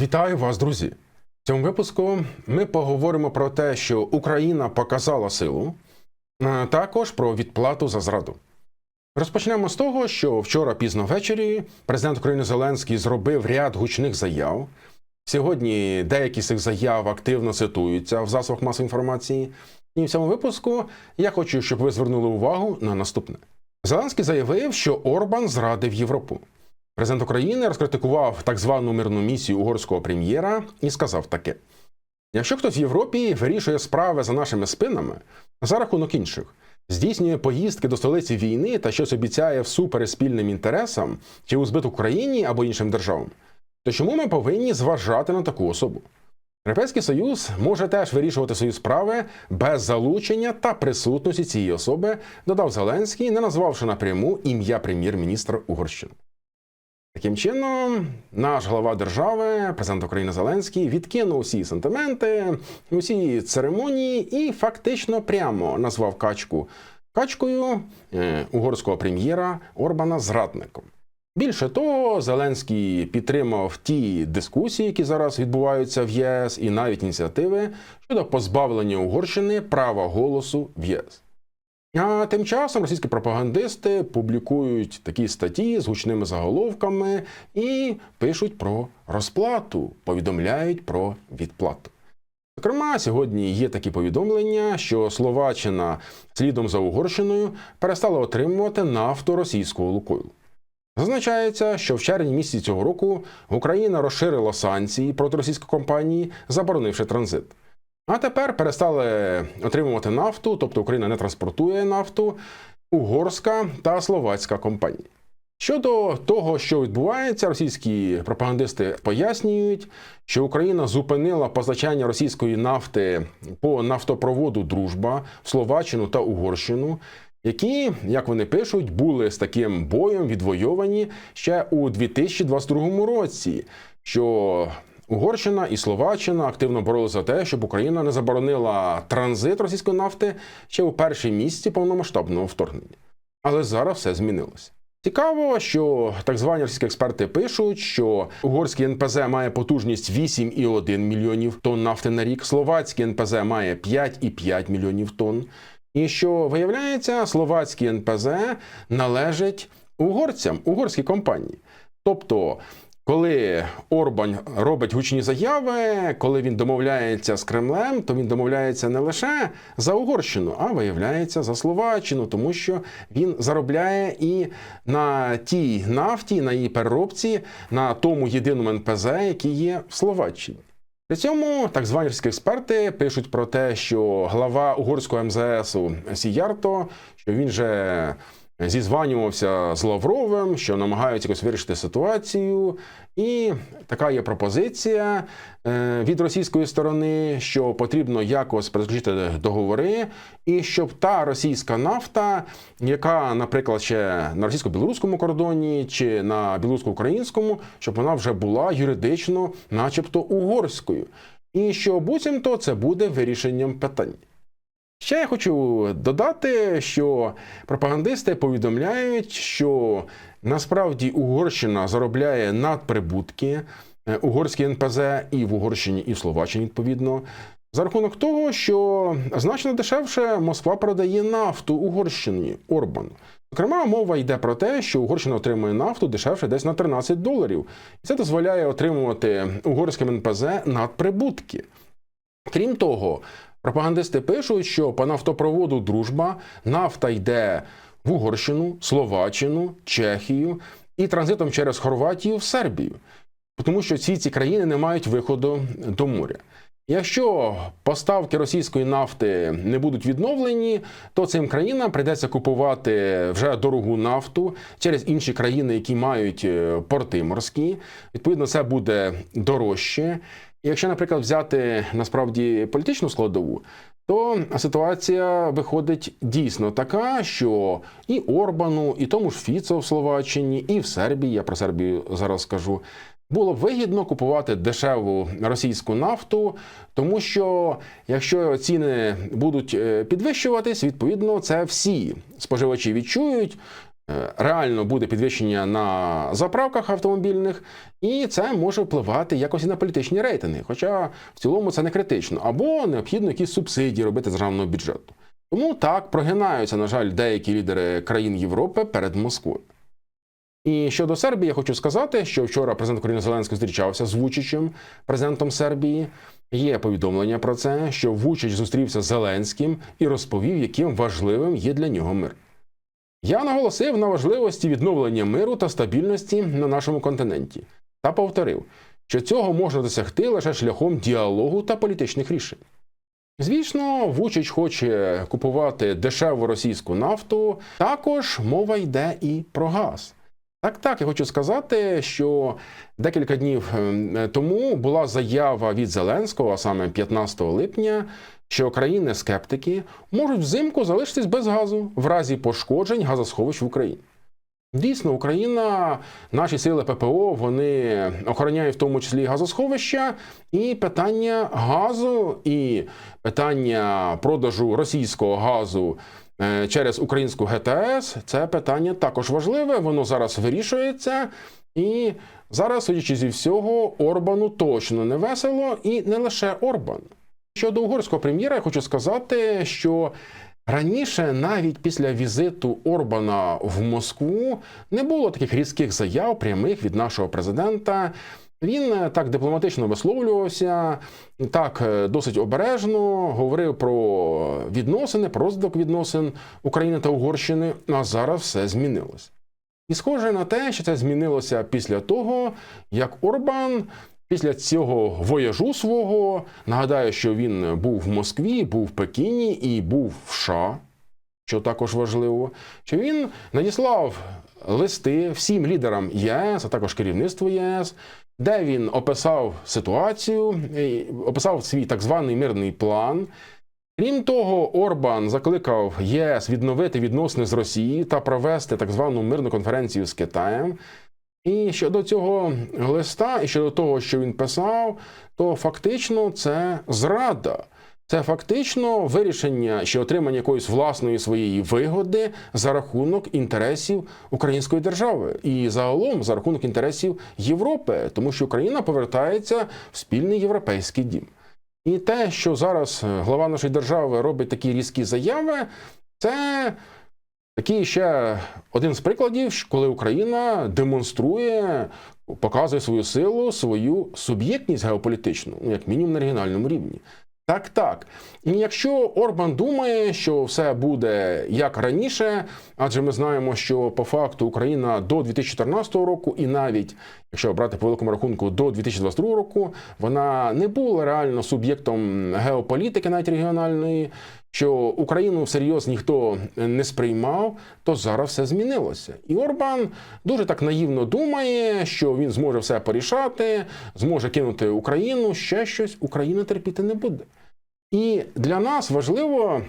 Вітаю вас, друзі! В цьому випуску ми поговоримо про те, що Україна показала силу, а також про відплату за зраду. Розпочнемо з того, що вчора пізно ввечері президент України Зеленський зробив ряд гучних заяв. Сьогодні деякі з цих заяв активно цитуються в засобах масової інформації. І в цьому випуску я хочу, щоб ви звернули увагу на наступне. Зеленський заявив, що Орбан зрадив Європу. Президент України розкритикував так звану мирну місію угорського прем'єра і сказав таке: якщо хтось в Європі вирішує справи за нашими спинами за рахунок інших, здійснює поїздки до столиці війни та щось обіцяє всупереч спільним інтересам чи у збит Україні або іншим державам, то чому ми повинні зважати на таку особу? Європейський Союз може теж вирішувати свої справи без залучення та присутності цієї особи, додав Зеленський, не назвавши напряму ім'я прем'єр-міністра Угорщини. Таким чином, наш глава держави, президент України Зеленський, відкинув усі сантименти, усі церемонії і фактично прямо назвав качку качкою е, угорського прем'єра Орбана зрадником. Більше того, Зеленський підтримав ті дискусії, які зараз відбуваються в ЄС, і навіть ініціативи щодо позбавлення Угорщини права голосу в ЄС. А тим часом російські пропагандисти публікують такі статті з гучними заголовками і пишуть про розплату, повідомляють про відплату. Зокрема, сьогодні є такі повідомлення, що Словаччина слідом за Угорщиною перестала отримувати нафту російського Лукойлу. Зазначається, що в червні місяці цього року Україна розширила санкції проти російської компанії, заборонивши транзит. А тепер перестали отримувати нафту, тобто Україна не транспортує нафту, угорська та словацька компанії. Щодо того, що відбувається, російські пропагандисти пояснюють, що Україна зупинила постачання російської нафти по нафтопроводу Дружба в Словаччину та Угорщину, які, як вони пишуть, були з таким боєм відвойовані ще у 2022 році. що Угорщина і Словаччина активно боролися за те, щоб Україна не заборонила транзит російської нафти ще у першій місці повномасштабного вторгнення. Але зараз все змінилося. Цікаво, що так звані російські експерти пишуть, що угорський НПЗ має потужність 8,1 мільйонів тонн нафти на рік, словацький НПЗ має 5,5 мільйонів тонн. І що виявляється, словацький НПЗ належить угорцям, угорській компанії. Тобто коли Орбан робить гучні заяви, коли він домовляється з Кремлем, то він домовляється не лише за Угорщину, а виявляється за Словаччину, тому що він заробляє і на тій нафті, на її переробці, на тому єдиному НПЗ, який є в Словаччині. При цьому так звані експерти пишуть про те, що глава угорського МЗСу Сіярто, що він же зізванювався з Лавровим, що намагаються якось вирішити ситуацію. І така є пропозиція е, від російської сторони, що потрібно якось переключити договори, і щоб та російська нафта, яка, наприклад, ще на російсько-білоруському кордоні чи на білорусько-українському, щоб вона вже була юридично, начебто, угорською. І що буцімто це буде вирішенням питання. Ще я хочу додати, що пропагандисти повідомляють, що насправді Угорщина заробляє надприбутки, е, угорські НПЗ і в Угорщині, і в Словаччині, відповідно, за рахунок того, що значно дешевше Москва продає нафту Угорщині Орбан. Зокрема, мова йде про те, що Угорщина отримує нафту дешевше десь на 13 доларів, і це дозволяє отримувати угорським НПЗ надприбутки. Крім того, Пропагандисти пишуть, що по нафтопроводу Дружба нафта йде в Угорщину, Словаччину, Чехію і транзитом через Хорватію в Сербію, тому що ці ці країни не мають виходу до моря. Якщо поставки російської нафти не будуть відновлені, то цим країнам прийдеться купувати вже дорогу нафту через інші країни, які мають е, порти морські. Відповідно, це буде дорожче. Якщо, наприклад, взяти насправді політичну складову, то ситуація виходить дійсно така, що і Орбану, і тому ж Фіцо в Словаччині, і в Сербії, я про Сербію зараз скажу, було б вигідно купувати дешеву російську нафту, тому що якщо ціни будуть е, підвищуватись, відповідно це всі споживачі відчують. Е, реально буде підвищення на заправках автомобільних, і це може впливати якось і на політичні рейтинги. Хоча в цілому це не критично, або необхідно якісь субсидії робити з державного бюджету. Тому так прогинаються, на жаль, деякі лідери країн Європи перед Москвою. І щодо Сербії, я хочу сказати, що вчора президент України Зеленський зустрічався з Вучичем, президентом Сербії. Є повідомлення про це, що Вучич зустрівся з Зеленським і розповів, яким важливим є для нього мир. Я наголосив на важливості відновлення миру та стабільності на нашому континенті та повторив, що цього можна досягти лише шляхом діалогу та політичних рішень. Звісно, Вучич хоче купувати дешеву російську нафту. Також мова йде і про газ. Так, так, я хочу сказати, що декілька днів е, тому була заява від Зеленського, а саме 15 липня, що країни-скептики можуть взимку залишитись без газу в разі пошкоджень газосховищ в Україні. Дійсно, Україна, наші сили ППО, вони охороняють в тому числі газосховища, і питання газу, і питання продажу російського газу е, через українську ГТС це питання також важливе. Воно зараз вирішується. І зараз, судячи зі всього, Орбану точно не весело, і не лише Орбан. Щодо угорського прем'єра, я хочу сказати, що раніше, навіть після візиту Орбана в Москву, не було таких різких заяв прямих від нашого президента. Він е, так дипломатично висловлювався, так е, досить обережно говорив про відносини, про розвиток відносин України та Угорщини. А зараз все змінилось. І схоже на те, що це змінилося після того, як Орбан після цього вояжу свого нагадаю, що він був в Москві, був в Пекіні і був в США, що також важливо, що він надіслав листи всім лідерам ЄС, а також керівництву ЄС, де він описав ситуацію, е, описав свій так званий мирний план. Крім того, Орбан закликав ЄС відновити відносини з Росією та провести так звану мирну конференцію з Китаєм. І щодо цього листа, і щодо того, що він писав, то фактично це зрада. Це фактично вирішення чи отримання якоїсь власної своєї вигоди за рахунок інтересів української держави і загалом за рахунок інтересів Європи, тому що Україна повертається в спільний європейський дім. І те, що зараз глава нашої держави робить такі різкі заяви, це такий ще один з прикладів, коли Україна демонструє, показує свою силу, свою суб'єктність геополітичну, ну як мінімум на регіональному рівні. Так, так. І якщо Орбан думає, що все буде як раніше, адже ми знаємо, що по факту Україна до 2014 року, і навіть якщо брати по великому рахунку до 2022 року, вона не була реально суб'єктом геополітики, навіть регіональної, що Україну всерйоз ніхто не сприймав, то зараз все змінилося. І Орбан дуже так наївно думає, що він зможе все порішати, зможе кинути Україну, ще щось Україна терпіти не буде. І для нас важливо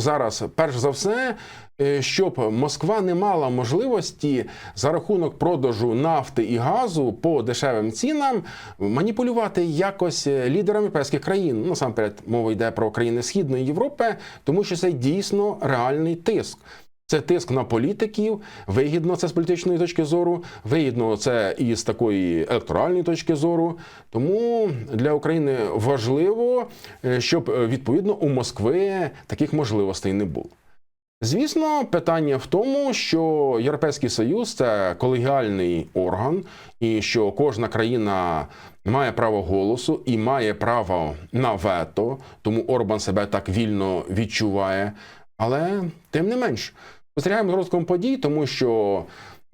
зараз, перш за все, е, щоб Москва не мала можливості за рахунок продажу нафти і газу по дешевим цінам маніпулювати якось лідерами європейських країн. Насамперед, мова йде про країни Східної Європи, тому що це дійсно реальний тиск. Це тиск на політиків, вигідно це з політичної точки зору, вигідно це і з такої електоральної точки зору. Тому для України важливо, е, щоб е, відповідно у Москви таких можливостей не було. Звісно, питання в тому, що Європейський Союз це колегіальний орган, і що кожна країна має право голосу і має право на вето, тому Орбан себе так вільно відчуває. Але тим не менш, спостерігаємо з розвитком подій, тому що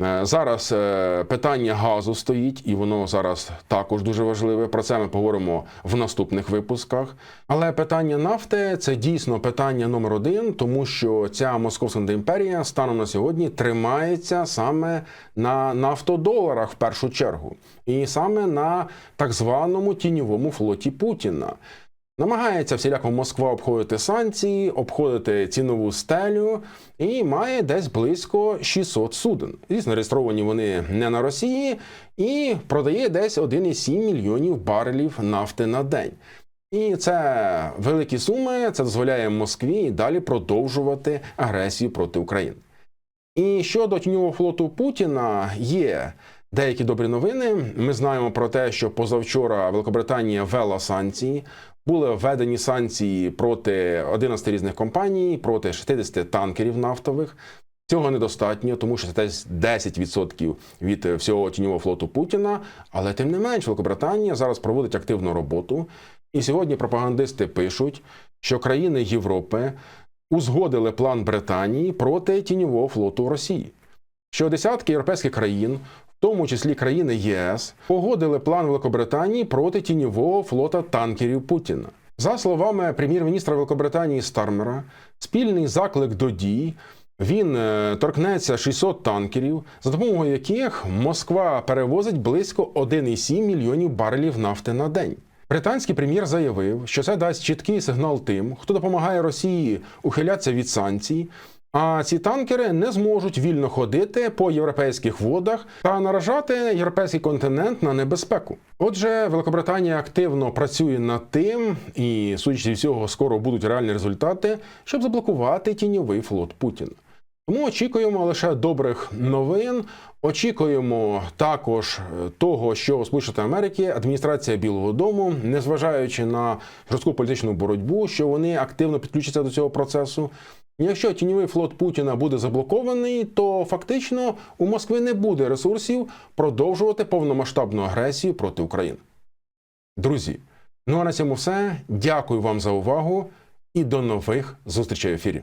е, зараз е, питання газу стоїть, і воно зараз також дуже важливе. Про це ми поговоримо в наступних випусках. Але питання нафти це дійсно питання номер один, тому що ця московська імперія станом на сьогодні тримається саме на нафтодоларах в першу чергу, і саме на так званому тіньовому флоті Путіна. Намагається всіляко Москва обходити санкції, обходити цінову стелю і має десь близько 600 суден. Звісно, реєстровані вони не на Росії і продає десь 1,7 мільйонів барелів нафти на день. І це великі суми. Це дозволяє Москві далі продовжувати агресію проти України. І щодо тіньового флоту Путіна є деякі добрі новини. Ми знаємо про те, що позавчора Великобританія ввела санкції. Були введені санкції проти 11 різних компаній, проти 60 танкерів нафтових. Цього недостатньо, тому що це десь 10% від всього тіньового флоту Путіна. Але тим не менш, Великобританія зараз проводить активну роботу. І сьогодні пропагандисти пишуть, що країни Європи узгодили план Британії проти тіньового флоту Росії. Що десятки європейських країн, тому числі країни єС, погодили план Великобританії проти тіньового флота танкерів Путіна. За словами прем'єр-міністра Великобританії Стармера, спільний заклик до дій. Він е, торкнеться 600 танкерів, за допомогою яких Москва перевозить близько 1,7 мільйонів барелів нафти на день. Британський прем'єр заявив, що це дасть чіткий сигнал тим, хто допомагає Росії ухилятися від санкцій. А ці танкери не зможуть вільно ходити по європейських водах та наражати європейський континент на небезпеку. Отже, Великобританія активно працює над тим, і судячи всього, скоро будуть реальні результати, щоб заблокувати тіньовий флот Путіна. Тому очікуємо лише добрих новин. Очікуємо також е, того, що у Америки адміністрація Білого Дому, незважаючи на жорстку політичну боротьбу, що вони активно підключаться до цього процесу. Якщо тіньовий флот Путіна буде заблокований, то фактично у Москви не буде ресурсів продовжувати повномасштабну агресію проти України. Друзі, ну а на цьому все. Дякую вам за увагу і до нових зустрічей в ефірі.